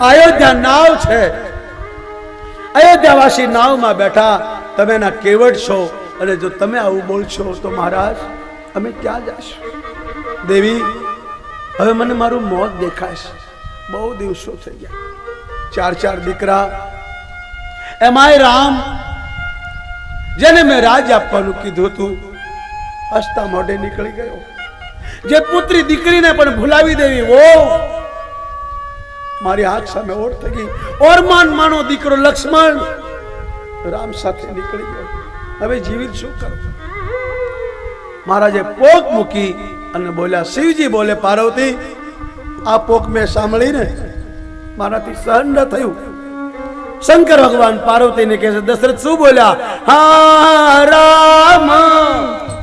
અયોધ્યા નાવ છે. અયોધ્યાવાસી નાવમાં બેઠા તમે એના કેવટ છો? અને જો તમે આવું બોલશો તો મહારાજ, અમે ક્યાં જશું? દેવી, હવે મને મારું મોત દેખાશે બહુ દિવસો થઈ ગયા. ચાર ચાર દીકરા, એમાંય રામ, જેને મેં રાજ આપવાનું કીધું હતું, હસતા મોઢે નીકળી ગયો. જે પુત્રી દીકરીને પણ ભૂલાવી દેવી ઓ મારી આંખ સામે ઓર થઈ ગઈ. ઓરમાન માનો દીકરો લક્ષ્મણ. રામ સાથે નીકળી ગયો. હવે જીવિત શું કરો? મહારાજે પોક મૂકી અને બોલ્યા, શિવજી બોલે, પાર્વતી, આ પોક મેં સાંભળીને મારાથી સહન ન થયું. શંકર ભગવાન પાર્વતીને કહે છે, દશરથ શું બોલ્યા? હા, રામ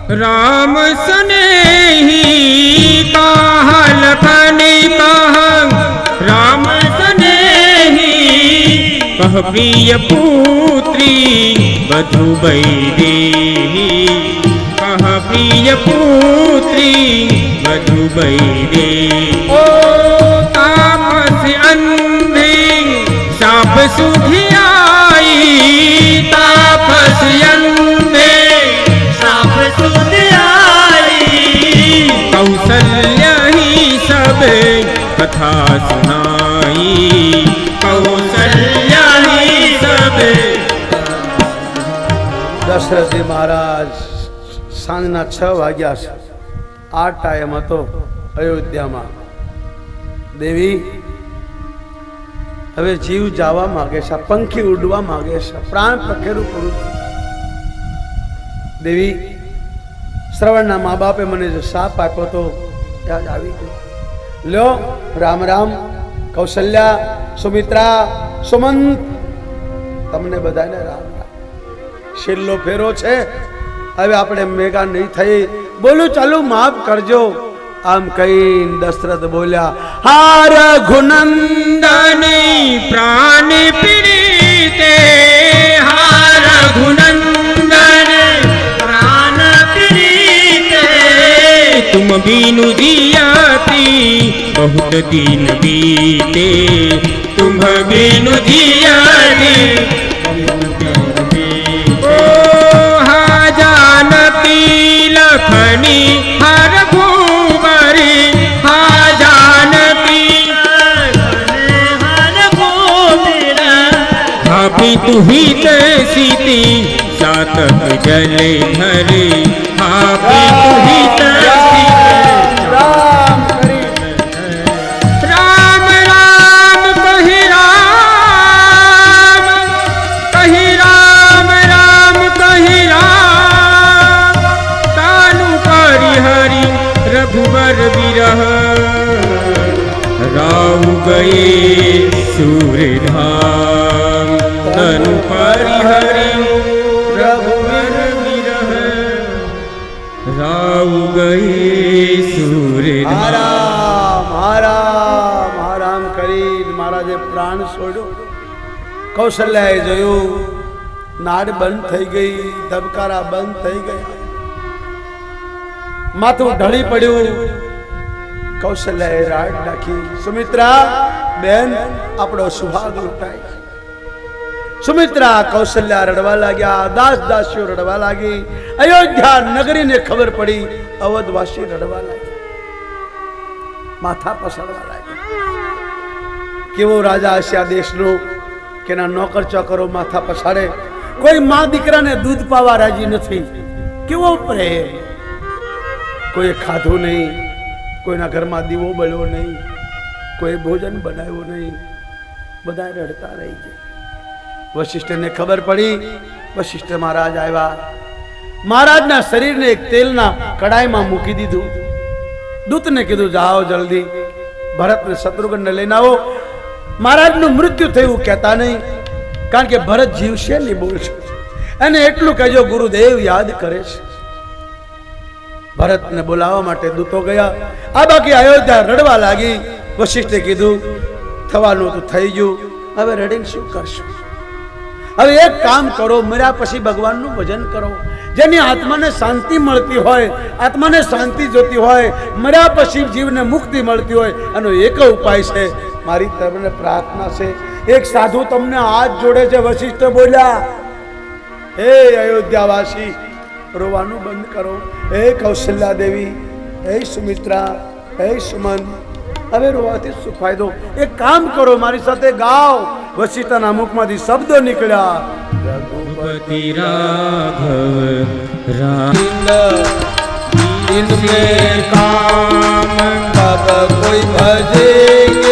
રામ, સને અહ પ્રિય પુત્રી, બધુ બૈદેહી અહ પ્રિય પુત્રી, બધુ બૈદેહી ઓ, તાપસ અંધે, સાપ સુધી આઈ. તાપસ અંધે, સાપ સુધી આઈ. કૌશલ્ય સબે કથા સુનાઈ. દશરથજી મહારાજ સાંજના છ વાગ્યા આ ટાઈમ હતો અયોધ્યામાં. દેવી, હવે જીવ જવા માંગે છે, પંખી ઉડવા માંગે છે, પ્રાણ પખેરું પૂરું દેવી, શ્રવણના મા બાપે મને જે સાપ આપ્યો તો ત્યાં જ આવી ગયો. લ્યો, રામ રામ, કૌશલ્યા, સુમિત્રા, સુમંત, તમને બધાને છેલ્લો ફેરો છે. હવે આપણે મેગા નહીં થઈ. બોલું, ચાલુ માફ કરજો. આમ કઈ દશરથ બોલ્યા, હાર ગુનંદન પ્રાણ પીડીતે, હાર ગુનંદન પ્રાણ પીડીતે, તુમ બીનુ દિયાતી બહુત દિન બીતે, તુમ બીનુ દિયાતી ધણી હર ઘૂમરી હા જાનતી ભાભી તુહી સીતી સાતક જલે ધરી. કૌશલ્યાએ જોયું. નાડ બંધ થઈ ગઈ, ધબકારા બંધ થઈ ગયા માથું ઢળી પડ્યું. કૌશલ્યાએ રાડ નાખી. સુમિત્રા, બેન, આપણો સુભાગ લૂંટાય સુમિત્રા, કૌશલ્યા રડવા લાગ્યા. દાસ દાસીઓ રડવા લાગી. અયોધ્યા નગરીને ખબર પડી. અવધવાસી રડવા લાગી માથા પસરવા લાગ્યા. કેવો રાજા હશે આ દેશનો? કે એના નોકર ચોકરો માથા પછાડે, કોઈ મા દીકરાને દૂધ પાવા રાજી નથી. કેવો પ્રેમ? કોઈએ ખાધું નહીં, કોઈના ઘરમાં દીવો બળ્યો નહીં, કોઈ ભોજન બનાવ્યું નહીં, બધા રડતા રહી ગયા. વશિષ્ઠને ખબર પડી, વશિષ્ઠ મહારાજ આવ્યા. મહારાજના શરીરને એક તેલના કડાઈમાં મૂકી દીધું. દૂતને કીધું, જાઓ જલ્દી, ભરતને શત્રુઘ્નને લઈને આવો. મહારાજનું મૃત્યુ થયું કહેતા નહીં, કારણ કે ભરત જીવશે નહીં બોલશે અને એટલું કહેજો, ગુરુદેવ યાદ કરે છે. ભરતને બોલાવવા માટે દૂતો ગયા. આ બાકી અયોધ્યા રડવા લાગી. વશિષ્ઠે કીધું, થવાનું તો થઈ ગયું. હવે રડીને શું કરશું? હવે એક કામ કરો, મર્યા પછી ભગવાનનું ભજન કરો. જેની આત્માને શાંતિ મળતી હોય, આત્માને શાંતિ જોતી હોય, મર્યા પછી જીવને મુક્તિ મળતી હોય, એનો એક ઉપાય છે મારી તમને પ્રાર્થના છે એક સાધુ તમને હાથ જોડે છે વશિષ્ઠ બોલ્યા હે અયોધ્યાવાસી રોવાનું બંધ કરો હે કૌશલ્યા દેવી હે સુમિત્રા હે સુમન હવે રોવાથી શું ફાયદો એક કામ કરો મારી સાથે ગાઓ વશિષ્ઠના મુખમાંથી શબ્દો નીકળ્યા रघुपति राघव राम इनमें काम कब कोई भजेंगे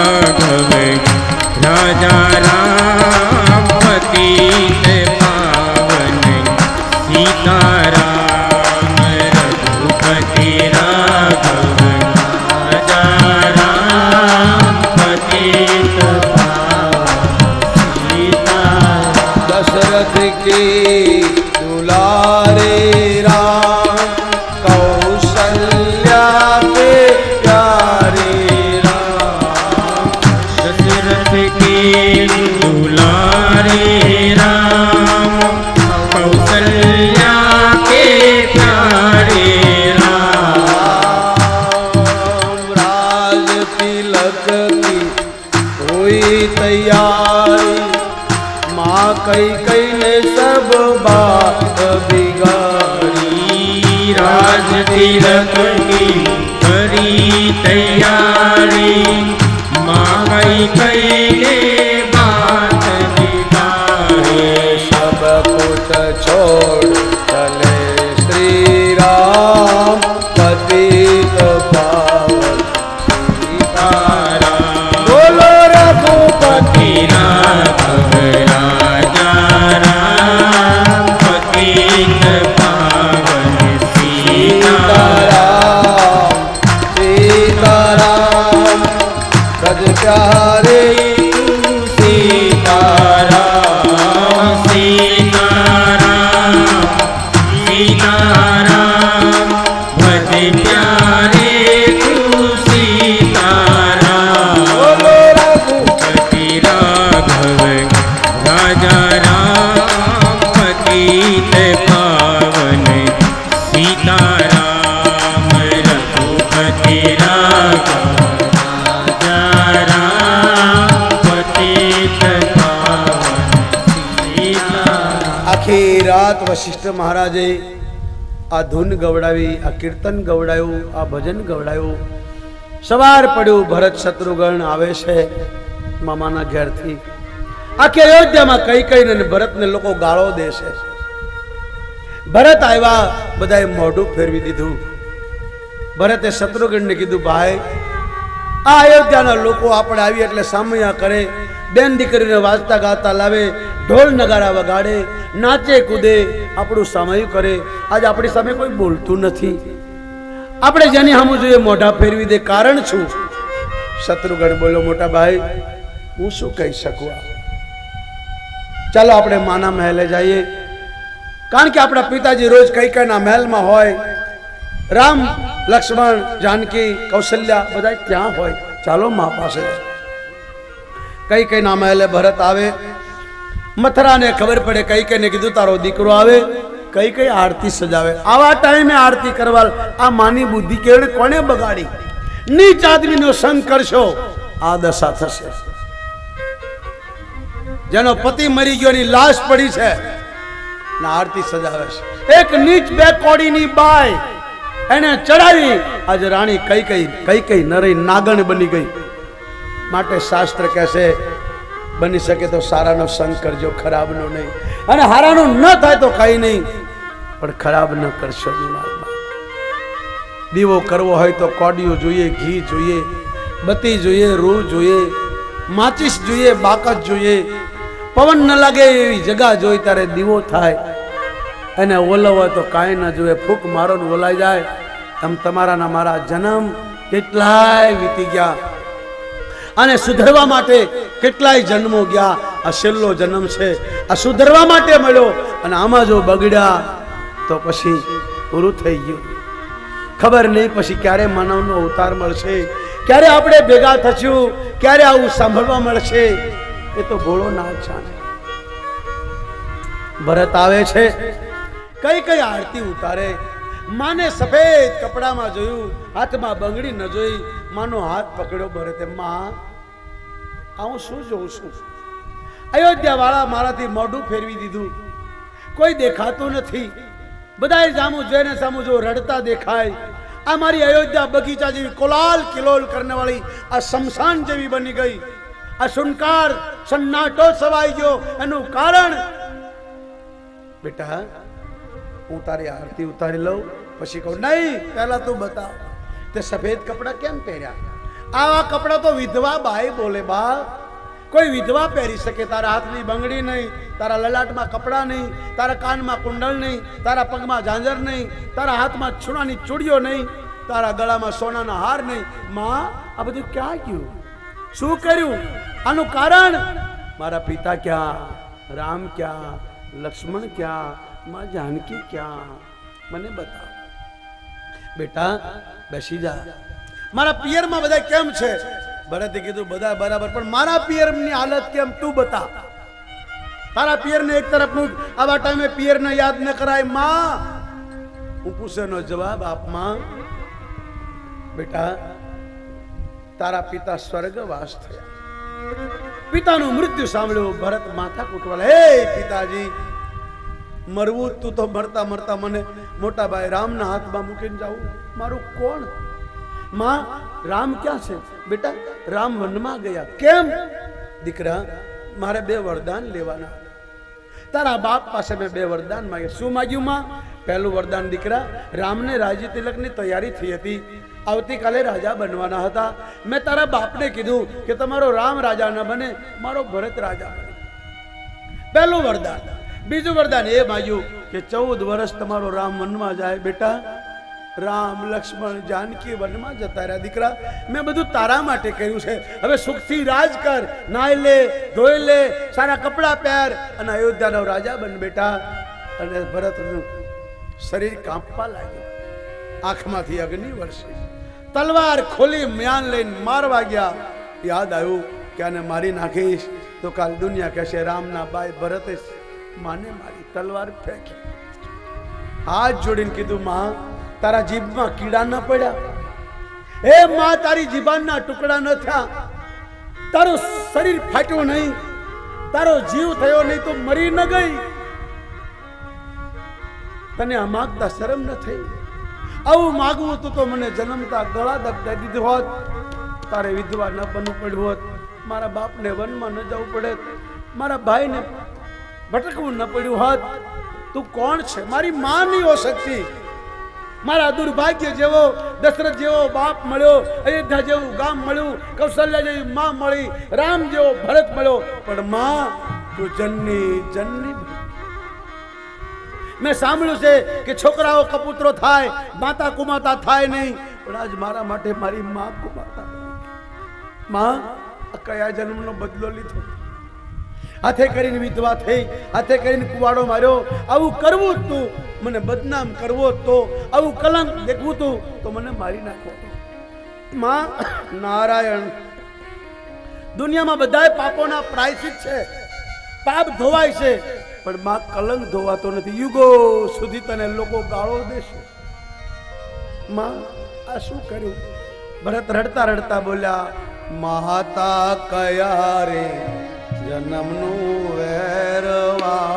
આ ધૂન ગવડાવી, આ કીર્તન ગવડાયું, આ ભજન ગવડાયું. સવાર પડ્યું, ભરત શત્રુઘ્ન આવે છે મામાના ઘેરથી. આખી અયોધ્યામાં કઈ કઈ ને ભરતને લોકો ગાળો દેશે ભરત આવ્યા, બધાએ મોઢું ફેરવી દીધું. ભરતે શત્રુઘ્નને કીધું, ભાઈ આ અયોધ્યાના લોકો આપણે આવી એટલે સામૈયા કરે, બેન દીકરીને વાજતા ગાતા લાવે, ઢોલ નગારા વગાડે, નાચે કૂદે, આપણું સામયું કરે. આજે આપણી સામે કોઈ બોલતું નથી. આપણે જેની સામું જોઈએ મોઢા ફેરવી દે કારણ શું? શત્રુઘ્ન બોલો, મોટા ભાઈ, હું શું કહી શકું ચાલો આપણે માના મહેલે જઈએ. કારણ કે આપણા પિતાજી રોજ કઈ કઈના મહેલમાં હોય રામ, લક્ષ્મણ, જાનકી, કૌશલ્યા બધા ત્યાં હોય. ચાલો મા પાસે. કઈ કઈ ના મહેલે ભરત આવે? મથરાને ખબર પડે કઈ કઈને કીધું, તારો દીકરો આવે. કઈ કઈ આરતી સજાવે. આવા ટાઈમે આરતી કરવા આ માની બુદ્ધિ કેળે કોને બગાડી? નીચ આદમીનો સંગ કરશો, આ દશા થશે. જેનો પતિ મરી ગયો ની લાશ પડી છે આરતી સજાવે છે. એક નીચ બે કોડીની બાય એને ચડાવી. આજે રાણી કઈ કઈ કઈ કઈ નરઈ નાગણ બની ગઈ. માટે શાસ્ત્ર કહેશે બની શકે તો સારાનો સંગ કરજો ખરાબનો નહીં. અને હારાનો ન થાય તો કઈ નહીં. પણ ખરાબ ન કરશો દીવો કરવો હોય તો કોડિયું જોઈએ, ઘી જોઈએ, બત્તી જોઈએ, રૂ જોઈએ, માચીસ જોઈએ બાકત જોઈએ. પવન ન લાગે એવી જગા જોઈ ત્યારે દીવો થાય. એને ઓલવો તો કાંઈ ન જોઈએ ફૂંક મારો ઓલાઈ જાય. એમ તમારાના મારા જન્મ કેટલાય વીતી ગયા. અને સુધરવા માટે કેટલાય જન્મો ગયા. આ છેલ્લો જન્મ છે. આ સુધરવા માટે મળ્યો. અને આમાં જો બગડ્યા, તો પછી પૂરું થઈ ગયું. ખબર નહીં પછી ક્યારે માનવનો અવતાર મળશે. ક્યારે આપણે ભેગા થશું? ક્યારે આવું સાંભળવા મળશે? એ તો ભોળો ના જાણે. ભરત આવે છે. કઈ કઈ આરતી ઉતારે? માને સફેદ કપડામાં જોયું, હાથમાં બંગડી ન જોઈ, માનો હાથ પકડ્યો બરે માં, આ હું શું જોઉં છું? અયોધ્યા વાળા મારાથી મોઢું ફેરવી દીધું. કોઈ દેખાતું નથી. બધાએ સામું જોઈને સામું જો રડતા દેખાય. આ મારી અયોધ્યા બગીચા જેવી કોલાલ કિલોલ કરને વાળી આ શમશાન જેવી બની ગઈ. આ સુનકાર સન્નાટો સવાઈ ગયો. એનું કારણ બેટા હું તારી આરતી ઉતારી લઉં, પછી કહું, નહીં, પહેલાં તું બતાવ. તે સફેદ કપડાં કેમ પહેર્યા? આવા કપડાં તો વિધવા બાઈ બોલે બા કોઈ વિધવા પહેરી શકે? તારા હાથની બંગડી નહીં, તારા લલાટમાં કપડાં નહીં, તારા કાનમાં કુંડળ નહીં, તારા પગમાં ઝાંઝર નહીં, તારા હાથમાં છૂણાની ચૂડીઓ નહીં, તારા ગળામાં સોનાના હાર નહીં. માં, આ બધું ક્યાં ગયું? શું કર્યું? આનું કારણ? મારા પિતા ક્યાં, રામ ક્યાં, લક્ષ્મણ ક્યાં માં જાનકી ક્યાં મને બતાવ. બેટા, બેસી જા. મારા પિયરમાં બધા કેમ છે? ભરતે કીધું, બધા બરાબર, પણ મારા પિયરની હાલત કેમ? તું બતા. તારા પિયરને એક તરફનું આવા ટાઈમે પિયરને યાદ ન કરાય, માં. હું પૂછેનો જવાબ આપમાં બેટા, તારા પિતા સ્વર્ગવાસ થયા. પિતાનું મૃત્યુ સાંભળ્યું, ભરત માથા કૂટવાલા હે પિતાજી મરવું તું તો મરતા મરતા મને મોટા ભાઈ રામના હાથમાં મૂકીને જાવું મારું કોણ? માં, રામ ક્યાં છે? બેટા, રામ વનમાં ગયા. કેમ? દીકરા, મારે બે વરદાન લેવાના. તારા બાપ પાસે મેં બે વરદાન માગ્યા શું માગ્યું, માં? પહેલું વરદાન દીકરા, રામને રાજી તિલકની તૈયારી થઈ હતી. આવતીકાલે રાજા બનવાના હતા. મેં તારા બાપને કીધું કે તમારો રામ રાજા ન બને, મારો ભરત રાજા બને. પહેલું વરદાન. બીજું વરદાન એ માગ્યું કે ચૌદ વર્ષ તમારો રામ વનમાં જાય બેટા. રામ, લક્ષ્મણ, જાનકી વનમાં જતા રહ્યા. દીકરા, મેં બધું તારા માટે કર્યું છે. હવે સુખથી રાજ કર. નાઈ લે, ધોઈ લે, સારા કપડાં પહેર અને અયોધ્યાનો રાજા બન બેટા. અને ભરતનું શરીર કાંપવા લાગ્યું. આંખમાંથી અગ્નિ વર્ષે તલવાર ખોલી મ્યાન લઈને મારવા ગયા. યાદ આવ્યું કે આને મારી નાખીશ? તો કાલ દુનિયા કહેશે, રામના બાય ભરતે માને મારી તલવાર ફેંકી. હાથ જોડીને કીધું, માં, તારા જીભમાં કીડા ન પડ્યા. એ માં, તારી જીભાનના ટુકડા ન થયા. તારું શરીર ફાટ્યું નહીં. તારો જીવ થયો નહીં તો મરી ન ગઈ. તને આ માગતા શરમ ન થઈ. આવું માગવું હતું તો મને જન્મતા ગળા દબતા દીધું હોત. તારે વિધવા ન બનવું પડ્યું હોત. મારા બાપને વનમાં ન જવું પડે. મારા ભાઈને ભટકવું ન પડ્યું હોત. તું કોણ છે? મારી માની હો શક્તિ મારા દુર્ભાગ્ય જેવો, દશરથ જેવો બાપ મળ્યો, અયોધ્યા જેવું ગામ મળ્યું, કૌશલ્યા જેવી માં મળી, રામ જેવો ભરત મળ્યો. પણ માં, તું જન્ની જન્ની મેં સાંભળ્યું છે કે છોકરાઓ કપૂતરો થાય, માતા કુમાતા થાય નહીં. પણ આજ મારા માટે મારી માં કુમાતા. માં કયા જન્મનો બદલો લીધો? હાથે કરીને વિધવા થઈ, હાથે કરીને કુવાડો માર્યો. આવું કરવું તું. મને બદનામ કરવો તો. આવું કલંક દેખવું તું, તો મને મારી નાખો. માં નારાયણ, દુનિયામાં બધાય પાપોના પ્રાયશ્ચિત છે. પાપ ધોવાય છે. પણ માં કલંક ધોવાતો નથી. યુગો સુધી તને લોકો ગાળો દેશે. માં, આ શું કર્યું? ભરત રડતા રડતા બોલ્યા માતા કયા રે? જન્મનું વેરવાળી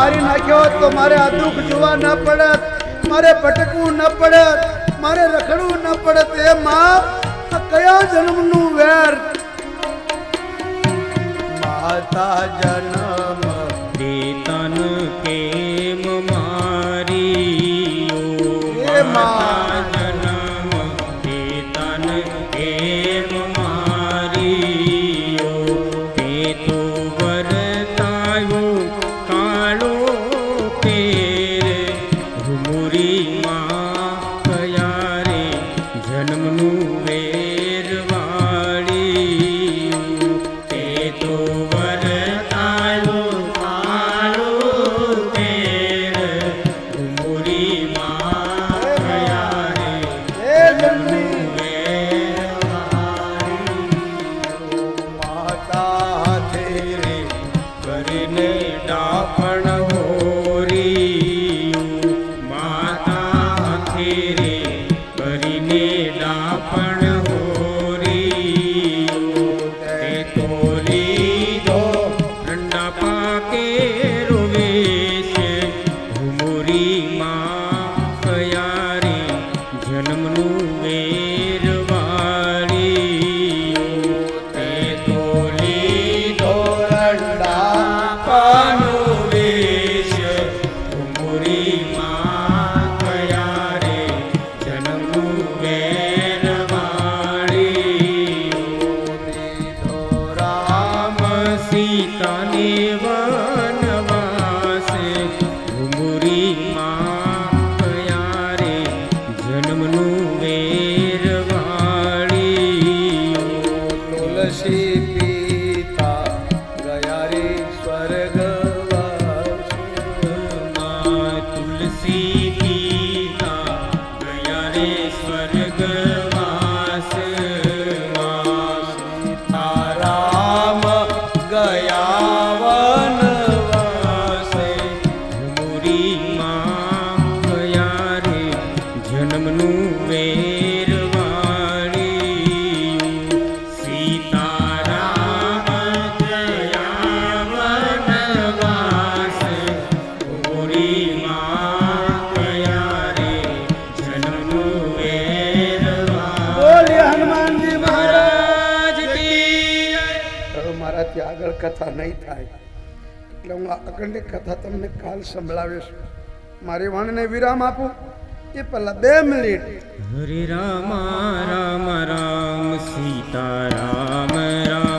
મારી નાખ્યો તો મારે આ દુઃખ જોવા ન પડત. મારે ભટકવું ન પડત. મારે રખડવું ન પડત. એ માં કયા કયા જન્મનું વેર? માતા જન્મ તન કે કથા નહીં થાય. એટલે હું આ અખંડ કથા તમને કાલ સંભળાવીશ. મારી વાણીને વિરામ આપું. એ પહેલા બે મિનિટ. હરે રામ રામ રામ સીતા રામ રામ.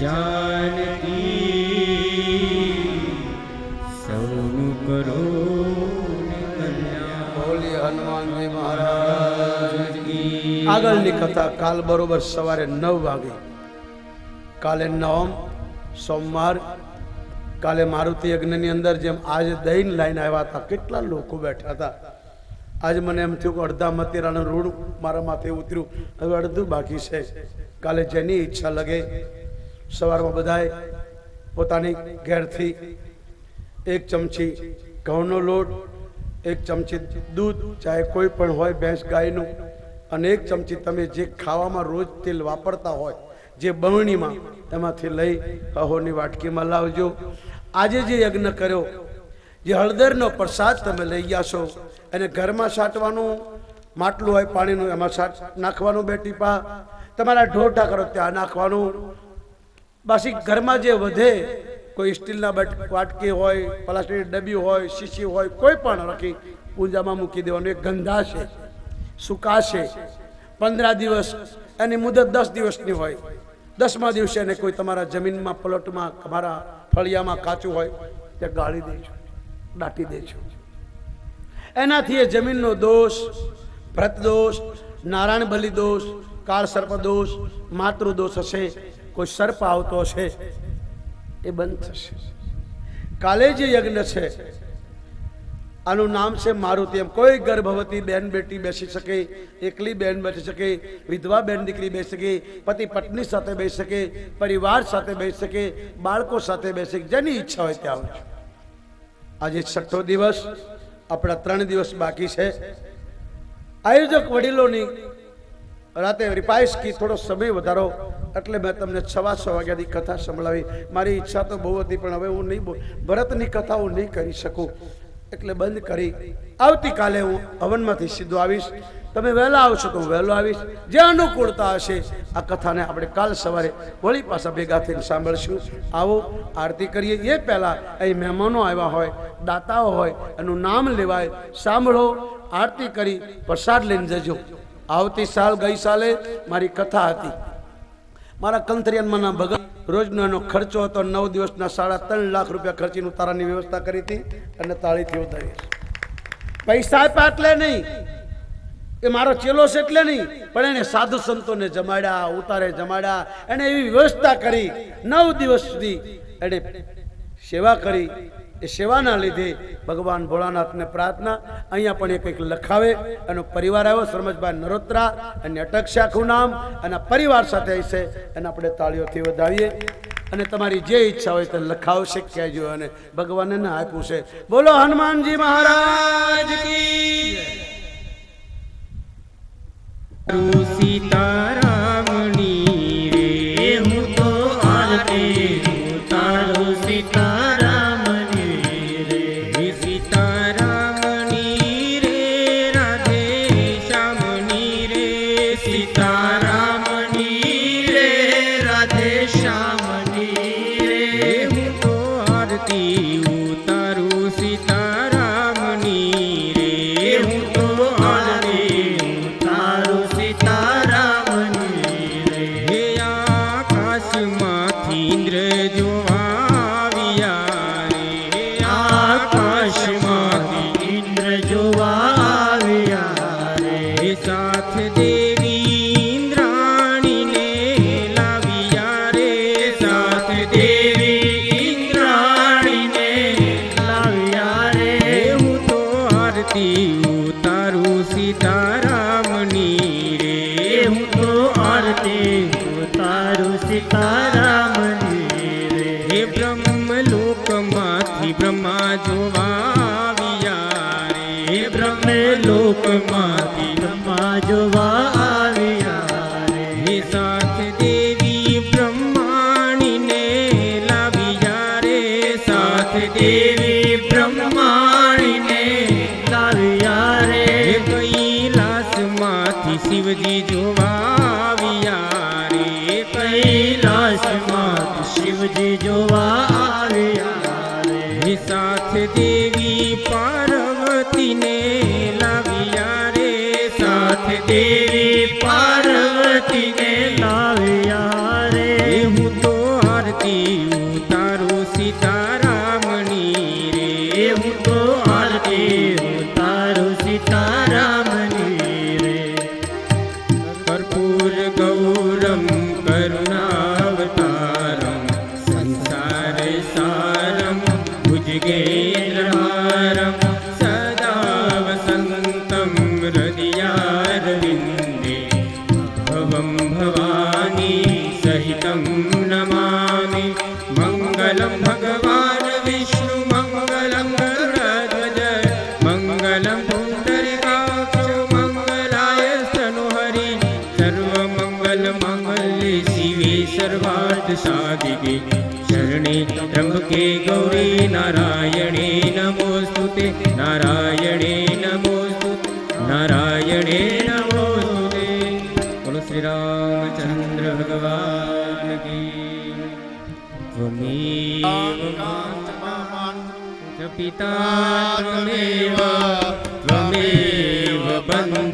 જાનકી સૌનું કરો ને હનુમાનજી મહારાજ આગળની કથા કાલ બરોબર સવારે નવ વાગે. કાલે નવમ સોમવાર કાલે મારુતિ યજ્ઞની અંદર જેમ આજે દહીં લાઈન આવ્યા હતા કેટલા લોકો બેઠા હતા. આજે મને એમ થયું કે અડધા મતીરાનું રૂડ મારા માથે ઉતર્યું. હવે અડધું બાકી છે. કાલે જેની ઈચ્છા લગે સવારમાં બધાએ પોતાની ઘેરથી એક ચમચી ઘઉંનો લોટ, એક ચમચી દૂધ, ચાહે કોઈ પણ હોય ભેંસ ગાયનું, અને એક ચમચી તમે જે ખાવામાં રોજ તેલ વાપરતા હોય, જે બમણીમાં એમાંથી લઈ અહોની વાટકીમાં લાવજો. આજે જે યજ્ઞ કર્યો, જે હળદરનો પ્રસાદ તમે લઈ ગયા છો અને ઘરમાં છાંટવાનું માટલું હોય પાણીનું, એમાં સાટ નાખવાનું બેટી પા તમારા ઢોઢા કરો, ત્યાં નાખવાનું બાકી ઘરમાં જે વધે, કોઈ સ્ટીલના બટ, વાટકી હોય, પ્લાસ્ટિકની ડબ્બી હોય, શીશી હોય, કોઈ પણ રાખી પૂજામાં મૂકી દેવાનું. એક ગંધાશે સુકાશે પંદર દિવસ, એની મુદત દસ દિવસની હોય. દસમા દિવસે એને કોઈ તમારા જમીનમાં, પ્લોટમાં, તમારા ફળિયામાં કાચું હોય તે ગાળી દેજો, દાટી દેજો. એનાથી એ જમીનનો દોષ, ભ્રત દોષ, નારાયણ બલિ દોષ, કાળ સર્પ દોષ, માતૃ દોષ હશે. કોઈ સર્પ આવતો છે, એ બંધ થશે. કાલે જે યજ્ઞ છે, આનું નામ છે મારુતિ. એમ કોઈ ગર્ભવતી બેન બેટી બેસી શકે, એકલી બેન બેસી શકે, વિધવા બેન દીકરી બેસી શકે, પતિ પત્ની સાથે બેસી શકે, પરિવાર સાથે બેસી શકે, બાળકો સાથે બેસી જેની ઈચ્છા હોય ત્યાં આવજો આજે છઠ્ઠો દિવસ, આપણા ત્રણ દિવસ બાકી છે. આયોજક વડીલોની રાતે રિપાઈશ કી થોડો સમય વધારો, એટલે મેં તમને છવા છ વાગ્યાની કથા સંભળાવી. મારી ઈચ્છા તો બહુ હતી, પણ હવે હું નહીં ભરતની કથા હું નહીં કરી શકું. એટલે બંધ કરી. આવતીકાલે હું હવનમાંથી સીધો આવીશ. તમે વહેલા આવશો તો હું વહેલો આવીશ. જે અનુકૂળતા હશે, આ કથાને આપણે કાલ સવારે વળી પાછા ભેગા થઈને સાંભળશું. આવો, આરતી કરીએ. એ પહેલાં અહીં મહેમાનો આવ્યા હોય, દાતાઓ હોય, એનું નામ લેવાય. સાંભળો, આરતી કરી, પ્રસાદ લઈને જજો. આવતી સાલ ગઈ સાલે મારી કથા હતી. મારા કંથરિયાનમાંના ભગત રોજનો એનો ખર્ચો હતો, નવ દિવસના સાડા ત્રણ લાખ રૂપિયા ખર્ચીનું તારાની વ્યવસ્થા કરી હતી અને તાળીથી ઉતારી પૈસા આપ્યા એટલે નહીં. એ મારો ચેલો છે એટલે નહીં. પણ એને સાધુ સંતોને જમાડ્યા, ઉતારે જમાડ્યા, એને એવી વ્યવસ્થા કરી. નવ દિવસ સુધી એને સેવા કરી. એ સેવાના લીધે ભગવાન ભોળાનાથને પ્રાર્થના, અહીંયા પણ એ કંઈક લખાવે એનો પરિવાર આવ્યો સરમજભાઈ નરોત્રા અને અટક શાખું નામ અને પરિવાર સાથે હશે એને આપણે તાળીઓથી વધાવીએ. અને તમારી જે ઈચ્છા હોય તે લખાવશે, કહેજો અને ભગવાનને ના આપ્યું છે. બોલો હનુમાનજી મહારાજ કી આરતી ઉતારું गे નારાયણે નમોસ્તુ તે નારાયણે નમોસ્તુ નારાયણે નમોસ્તુ બોલો શ્રી રામચંદ્ર ભગવાન કી ત્વમેવ પિતા ત્વમેવ ત્વમેવ બંધ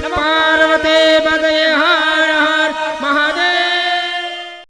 પાર્વતે પદય